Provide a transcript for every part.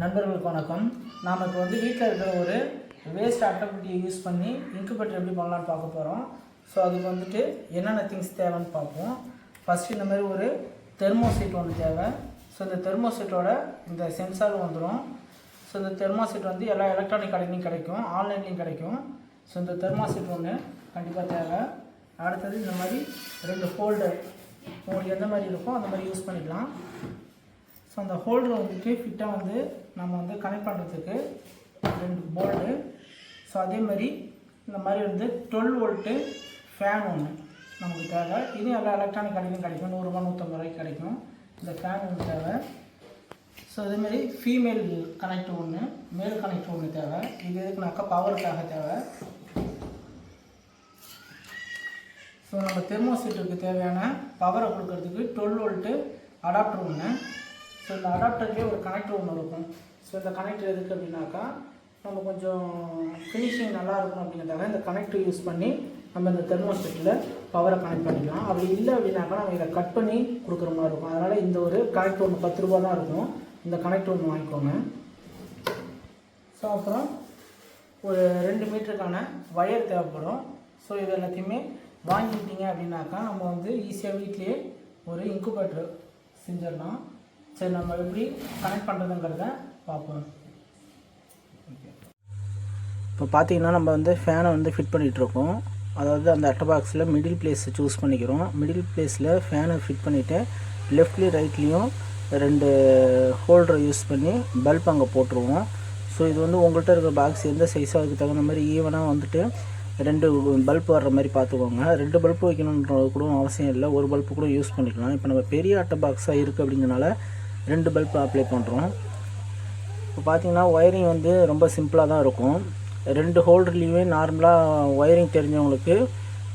நண்பர்களுக்கு வணக்கம். நாம் இப்போ வந்து வீட்டில் இருக்கிற ஒரு வேஸ்ட் ஆக்டிவிட்டியை யூஸ் பண்ணி இன்குபேட்டர் எப்படி பண்ணலான்னு பார்க்க போகிறோம் ஸோ அதுக்கு வந்துட்டு என்னென்ன திங்ஸ் தேவைன்னு பார்ப்போம். ஃபஸ்ட்டு இந்த மாதிரி ஒரு தெர்மோசீட் ஒன்று தேவை. ஸோ இந்த தெர்மோசீட்டோட இந்த சென்சாரும் வந்துடும் ஸோ இந்த தெர்மாசீட் வந்து எல்லா எலக்ட்ரானிக் கடையிலையும் கிடைக்கும். ஆன்லைன்லேயும் கிடைக்கும். ஸோ இந்த தெர்மாசீட் ஒன்று கண்டிப்பாக தேவை. அடுத்தது இந்த மாதிரி ரெண்டு ஃபோல்டர் உங்களுக்கு எந்த மாதிரி இருக்கோ அந்த மாதிரி யூஸ் பண்ணிக்கலாம். ஸோ அந்த ஹோல்டர் வந்துட்டு ஃபிட்டாக வந்து நம்ம வந்து கனெக்ட் பண்ணுறதுக்கு ரெண்டு போல்டு ஸோ அதே மாதிரி இந்த மாதிரி வந்து டுவெல் வோல்ட்டு ஃபேன் ஒன்று நமக்கு தேவை. இது எல்லா எலக்ட்ரானிக் கடையிலும் கிடைக்கும். நூறுரூபா நூற்றம்பது ரூபாய்க்கு கிடைக்கும். இந்த ஃபேன் ஒன்று தேவை. ஸோ அதேமாரி ஃபீமேல் கனெக்ட் ஒன்று மேல் கனெக்ட் ஒன்று தேவை. இது எதுக்குனாக்கா பவருக்காக தேவை. ஸோ நம்ம தெர்மோசீட்டுக்கு தேவையான பவரை கொடுக்கறதுக்கு டுவெல் வோல்ட்டு அடாப்டர் ஒன்று ஸோ இந்த அடாப்டர்லேயே ஒரு கனெக்டர் ஒன்று இருக்கும். ஸோ இந்த கனெக்டர் எதுக்கு அப்படின்னாக்கா நம்ம கொஞ்சம் ஃபினிஷிங் நல்லா இருக்கணும் அப்படிங்கிறதுக்காக இந்த கனெக்டர் யூஸ் பண்ணி நம்ம இந்த தெர்மோசீட்டில் பவரை கனெக்ட் பண்ணிக்கலாம். அப்படி இல்லை அப்படின்னாக்கா நம்ம இதை கட் பண்ணி கொடுக்குற மாதிரி இருக்கும். அதனால் இந்த ஒரு கனெக்டர் ஒன்று பத்து ரூபா தான் இருக்கும். இந்த கனெக்டர் ஒன்று வாங்கிக்கோங்க. ஸோ அப்புறம் ஒரு ரெண்டு மீட்டருக்கான வயர் தேவைப்படும். ஸோ இது எல்லாத்தையுமே வாங்கிக்கிட்டீங்க அப்படின்னாக்கா நம்ம வந்து ஈஸியாக வீட்லேயே ஒரு இன்குபேட்டர் செஞ்சிடலாம். சரி நம்ம எப்படி கனெக்ட் பண்ணுறதுங்கிறத பார்ப்போம். இப்போ பார்த்தீங்கன்னா நம்ம வந்து ஃபேனை வந்து ஃபிட் பண்ணிகிட்ருக்கோம் அதாவது அந்த அட்டை பாக்ஸில் மிடில் பிளேஸ் சூஸ் பண்ணிக்கிறோம். மிடில் பிளேஸில் ஃபேனை ஃபிட் பண்ணிவிட்டு லெஃப்ட்லேயும் ரைட்லேயும் ரெண்டு ஹோல்டரை யூஸ் பண்ணி பல்ப் அங்கே போட்டுருவோம். ஸோ இது வந்து உங்கள்கிட்ட இருக்கிற பாக்ஸ் எந்த சைஸாக அதுக்கு தகுந்த மாதிரி ஈவனாக வந்துட்டு ரெண்டு பல்ப் வர்ற மாதிரி பார்த்துக்கோங்க. ரெண்டு பல்ப் வைக்கணுன்றது கூட அவசியம் இல்லை. ஒரு பல்ப்பு கூட யூஸ் பண்ணிக்கலாம். இப்போ நம்ம பெரிய அட்டை பாக்ஸாக இருக்குது அப்படிங்கிறனால ரெண்டு பல்ப் அப்ளை பண்ணுறோம் இப்போ பார்த்தீங்கன்னா ஒயரிங் வந்து ரொம்ப சிம்பிளாக தான் இருக்கும். ரெண்டு ஹோல்டர்லேயுமே நார்மலாக ஒயரிங் தெரிஞ்சவங்களுக்கு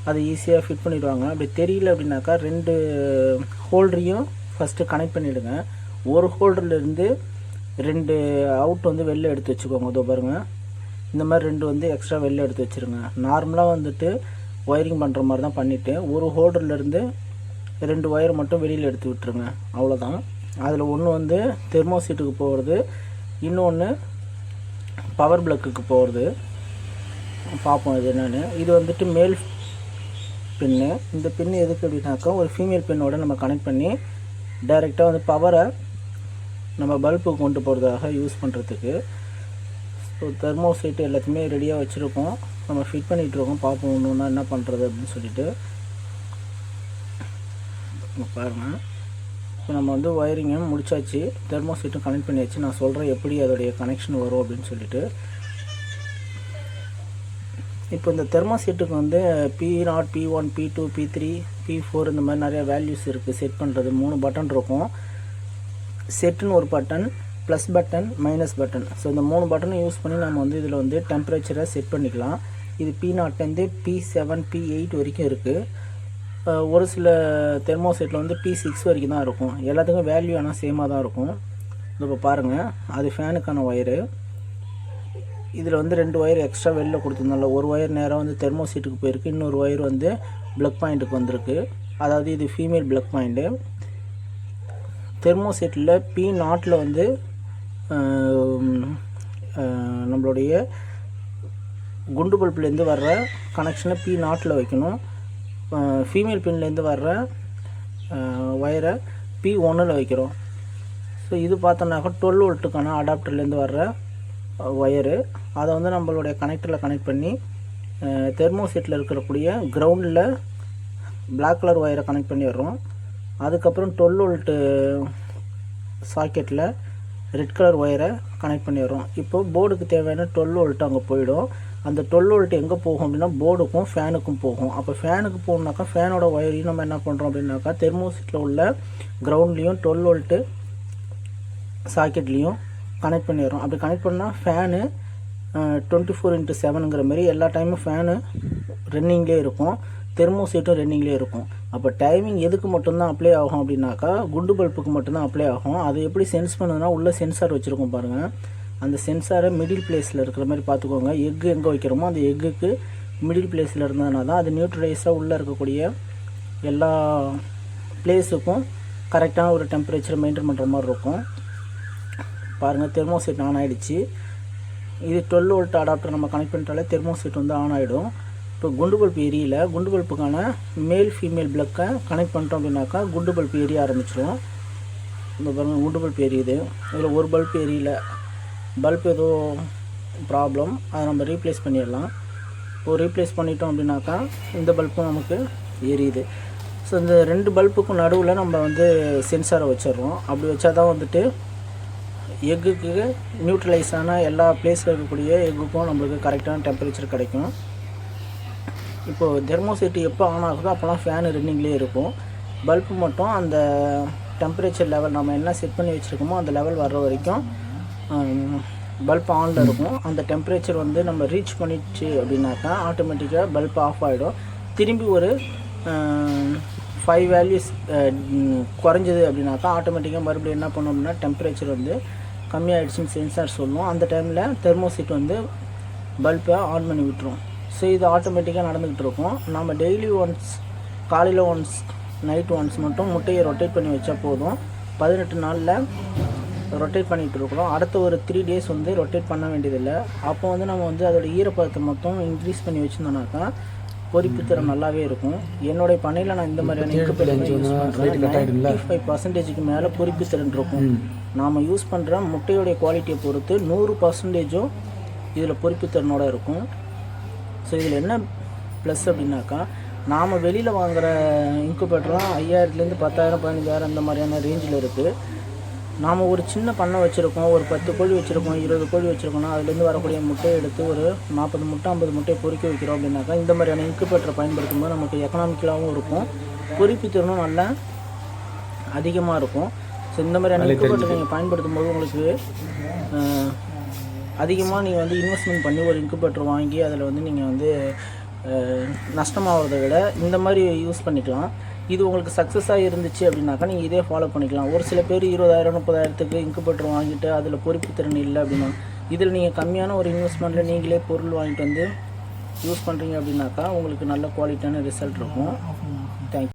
அது ஈஸியாக ஃபிட் பண்ணிவிடுவாங்க அப்படி தெரியல அப்படின்னாக்கா ரெண்டு ஹோல்டரையும் ஃபஸ்ட்டு கனெக்ட் பண்ணிவிடுங்க ஒரு ஹோல்டர்லேருந்து ரெண்டு அவுட் வந்து வெளில எடுத்து வச்சுக்கோங்க. இதோ பாருங்கள் இந்த மாதிரி ரெண்டு வந்து எக்ஸ்ட்ரா வெளில எடுத்து வச்சுருங்க. நார்மலாக வந்துட்டு ஒயரிங் பண்ணுற மாதிரி தான் பண்ணிவிட்டு ஒரு ஹோல்டர்லேருந்து ரெண்டு ஒயர் மட்டும் வெளியில் எடுத்து விட்டுருங்க. அவ்வளோதான் அதில் ஒன்று வந்து தெர்மோசீட்டுக்கு போகிறது இன்னொன்று பவர் பிளக்குக்கு போகிறது பார்ப்போம் இது என்னென்னு. இது வந்துட்டு மேல் பின்னு இந்த பின்னு எதுக்கு அப்படின்னாக்கா ஒரு ஃபீமேல் பின்னோட நம்ம கனெக்ட் பண்ணி டைரெக்டாக வந்து பவரை நம்ம பல்புக்கு கொண்டு போகிறதாக யூஸ் பண்ணுறதுக்கு ஸோ தெர்மோசைட்டு எல்லாத்தையுமே ரெடியாக வச்சுருக்கோம். நம்ம ஃபிட் பண்ணிகிட்ருக்கோம் பார்ப்போம் ஒன்று ஒன்றா என்ன பண்ணுறது அப்படின்னு சொல்லிட்டு. பாருங்கள் இப்போ நம்ம வந்து ஒயரிங்கும் முடிச்சாச்சு. தெர்மோசீட்டும் கனெக்ட் பண்ணியாச்சு. நான் சொல்கிறேன் எப்படி அதோடைய கனெக்ஷன் வரும் அப்படின்னு சொல்லிட்டு. இப்போ இந்த தெர்மோசீட்டுக்கு வந்து P naught P one P two P three P four இந்த மாதிரி நிறைய வேல்யூஸ் இருக்குது செட் பண்ணுறது மூணு பட்டன் இருக்கும். செட்டுன்னு ஒரு button plus button minus button so இந்த மூணு பட்டனும் யூஸ் பண்ணி நம்ம வந்து இதில் வந்து டெம்பரேச்சரை செட் பண்ணிக்கலாம். இது பி நாட்லேருந்து பி செவன் பி எயிட் வரைக்கும் இருக்குது ஒரு சில தெர்மோசெட்டில் வந்து பி சிக்ஸ் வரைக்கும் தான் இருக்கும். எல்லாத்துக்கும் வேல்யூ ஆனால் சேமாக தான் இருக்கும். இப்போ பாருங்கள் அது ஃபேனுக்கான ஒயரு இதில் வந்து ரெண்டு ஒயர் எக்ஸ்ட்ரா வெளில கொடுத்துருந்தோம்ல. ஒரு ஒயர் நேராக வந்து தெர்மோசீட்டுக்கு போயிருக்கு. இன்னொரு ஒயர் வந்து ப்ளக் பாயிண்ட்டுக்கு வந்திருக்கு. அதாவது இது ஃபீமேல் பிளக் பாயிண்ட்டு தெர்மோசெட்டில் பி நாட்டில் வந்து நம்மளுடைய குண்டு பல்ப்லேருந்து வர்ற கனெக்ஷனை பி நாட்டில் வைக்கணும். ஃபீமேல் பின்லேருந்து வர்ற ஒயரை பி ஒன்றில் வைக்கிறோம். ஸோ இது பார்த்தோன்னாக்கா டுவெல் வோல்ட்டுக்கான அடாப்டர்லேருந்து வர்ற ஒயரு அதை வந்து நம்மளுடைய கனெக்டரில் கனெக்ட் பண்ணி தெர்மோசெட்டில் இருக்கக்கூடிய கிரவுண்டில் பிளாக் கலர் ஒயரை கனெக்ட் பண்ணிடுறோம். அதுக்கப்புறம் டுவெல் வோல்ட்டு சாக்கெட்டில் ரெட் கலர் ஒயரை கனெக்ட் பண்ணிடுறோம். இப்போ போர்டுக்கு தேவையான டுவெல் வோல்ட் அங்கே போயிடும். அந்த டுவெல் வோல்ட் எங்கே போகும் அப்படின்னா போர்டுக்கும் ஃபேனுக்கும் போகும். அப்போ ஃபேனுக்கு போகணுனாக்கா ஃபேனோட ஒயரையும் நம்ம என்ன பண்ணுறோம் அப்படின்னாக்கா தெர்மோசிட்டில் உள்ள கிரவுண்ட்லேயும் டுவெல் வோல்ட்டு சாக்கெட்லேயும் கனெக்ட் பண்ணிடுறோம். அப்படி கனெக்ட் பண்ணால் ஃபேனு டுவெண்ட்டி ஃபோர் இன்ட்டு செவனுங்கிற மாதிரி எல்லா டைமும் ஃபேனு ரன்னிங்லேயே இருக்கும். தெர்மோசீட்டும் ரன்னிங்லேயே இருக்கும். அப்போ டைமிங் எதுக்கு மட்டும்தான் அப்ளை ஆகும் அப்படின்னாக்கா குண்டு பல்புக்கு மட்டும்தான் அப்ளை ஆகும். அது எப்படி சென்ஸ் பண்ணுதுன்னா உள்ளே சென்சார் வச்சுருக்கோம் பாருங்கள் அந்த சென்சாரை மிடில் பிளேஸில் இருக்கிற மாதிரி பார்த்துக்கோங்க. எக்கு எங்கே வைக்கிறோமோ அந்த எக்குக்கு மிடில் பிளேஸில் இருந்ததுனால தான் அது நியூட்ரலைஸாக உள்ளே இருக்கக்கூடிய எல்லா பிளேஸுக்கும் கரெக்டான ஒரு டெம்பரேச்சர் மெயின்டைன் பண்ணுற மாதிரி இருக்கும். பாருங்கள் தெர்மோசெட் ஆன் ஆகிடுச்சு இது டுவெல் வோல்ட் அடாப்டர் நம்ம கனெக்ட் பண்ணிட்டாலே தெர்மோசெட் வந்து ஆன் ஆகிடும் இப்போ குண்டு பல்ப் எரியல குண்டு பல்புக்கான மேல் ஃபீமேல் பிளக்கை கனெக்ட் பண்ணிட்டோம் அப்படின்னாக்கா குண்டு பல்ப் எரிய ஆரம்பிச்சிடும் இந்த பாருங்கள் குண்டு பல்ப் எரியுது இதில் ஒரு பல்ப் எரியல பல்ப் ஏதோ ப்ராப்ளம் அதை நம்ம ரீப்ளேஸ் பண்ணிடலாம். இப்போ ரீப்ளேஸ் பண்ணிட்டோம் அப்படின்னாக்கா இந்த பல்பும் நமக்கு எரியுது. ஸோ இந்த ரெண்டு பல்புக்கும் நடுவில் நம்ம வந்து சென்சாரை வச்சிடுறோம். அப்படி வச்சா தான் வந்துட்டு எக்குக்கு நியூட்ரலைஸ் ஆன எல்லா பிளேஸில் இருக்கக்கூடிய எக்குக்கும் நம்மளுக்கு கரெக்டான டெம்பரேச்சர் கிடைக்கும். இப்போது தெர்மோசிட்டி எப்போ ஆன் ஆகுதோ அப்போலாம் ஃபேன் ரன்னிங்லேயே இருக்கும். பல்பு மட்டும் அந்த டெம்பரேச்சர் லெவல் நம்ம என்ன செட் பண்ணி வச்சுருக்கோமோ அந்த லெவல் வர்ற வரைக்கும் பல்ப் ஆனில் இருக்கும். அந்த டெம்பரேச்சர் வந்து நம்ம ரீச் பண்ணிடுச்சு அப்படின்னாக்கா ஆட்டோமேட்டிக்காக பல்ப் ஆஃப் ஆகிடும் திரும்பி ஒரு ஃபைவ் வேல்யூஸ் குறைஞ்சது அப்படின்னாக்கா ஆட்டோமேட்டிக்காக மறுபடியும் என்ன பண்ணோம் அப்படின்னா டெம்பரேச்சர் வந்து கம்மியாகிடுச்சின்னு சென்சார் சொல்லுவோம் அந்த டைமில் தெர்மோசிட் வந்து பல்பை ஆன் பண்ணி விட்டுரும். ஸோ இது ஆட்டோமேட்டிக்காக நடந்துக்கிட்டு இருக்கும். நம்ம டெய்லி ஒன்ஸ் காலையில் ஒன்ஸ் நைட் ஒன்ஸ் மட்டும் முட்டையை ரொட்டேட் பண்ணி வச்சா போதும். பதினெட்டு நாளில் ரொட்டேட் பண்ணிகிட்டு இருக்கிறோம் அடுத்த ஒரு த்ரீ டேஸ் வந்து ரொட்டேட் பண்ண வேண்டியதில்லை. அப்போ வந்து நம்ம வந்து அதோட ஈரப்பதத்தை மட்டும் இன்க்ரீஸ் பண்ணி வச்சுருந்தோம்னாக்கா பொறிப்பு திறன் நல்லாவே இருக்கும். என்னுடைய பண்ணையில் நான் இந்த மாதிரியான ஃபைவ் பர்சன்டேஜுக்கு மேலே பொறிப்பு திறன் இருக்கும். நாம் யூஸ் பண்ணுற முட்டையோடைய குவாலிட்டியை பொறுத்து நூறு பர்சன்டேஜும் இதில் பொறிப்பு திறனோட இருக்கும். ஸோ இதில் என்ன ப்ளஸ் அப்படின்னாக்கா நாம் வெளியில் வாங்குகிற இன்குபேட்டரும் ஐயாயிரத்துலேருந்து பத்தாயிரம் பதினஞ்சாயிரம் இந்த மாதிரியான ரேஞ்சில் இருக்குது நாம் ஒரு சின்ன பண்ணை வச்சுருக்கோம் ஒரு பத்து கோழி வச்சுருக்கோம் இருபது கோழி வச்சுருக்கோம்னா அதுலேருந்து வரக்கூடிய முட்டையை எடுத்து ஒரு நாற்பது முட்டை ஐம்பது முட்டையை பொறிக்க வைக்கிறோம் அப்படின்னாக்கா இந்த மாதிரியான இன்குபேட்டரை பயன்படுத்தும் போது நமக்கு எக்கனாமிக்கலாகவும் இருக்கும். பொறிப்பு திறனும் நல்லா அதிகமாக இருக்கும். ஸோ இந்த மாதிரியான இன்குபேட்டர் நீங்கள் பயன்படுத்தும் போது உங்களுக்கு அதிகமாக நீங்கள் வந்து இன்வெஸ்ட்மெண்ட் பண்ணி ஒரு இன்குபேட்டர் வாங்கி அதில் வந்து நீங்கள் வந்து நஷ்டமாகிறத விட இந்த மாதிரி யூஸ் பண்ணிக்கலாம். இது உங்களுக்கு சக்ஸஸாக இருந்துச்சு அப்படின்னாக்கா நீங்கள் இதே ஃபாலோ பண்ணிக்கலாம். ஒரு சில பேர் இருபதாயிரம் முப்பதாயிரத்துக்கு இன்குபேட்டர் வாங்கிட்டு அதில் பொறுப்பு திறன் இல்லை அப்படின்னா இதில் நீங்கள் கம்மியான ஒரு இன்வெஸ்ட்மெண்ட்டில் நீங்களே பொருள் வாங்கிட்டு வந்து யூஸ் பண்ணுறீங்க அப்படின்னாக்கா உங்களுக்கு நல்ல குவாலிட்டியான ரிசல்ட் இருக்கும்.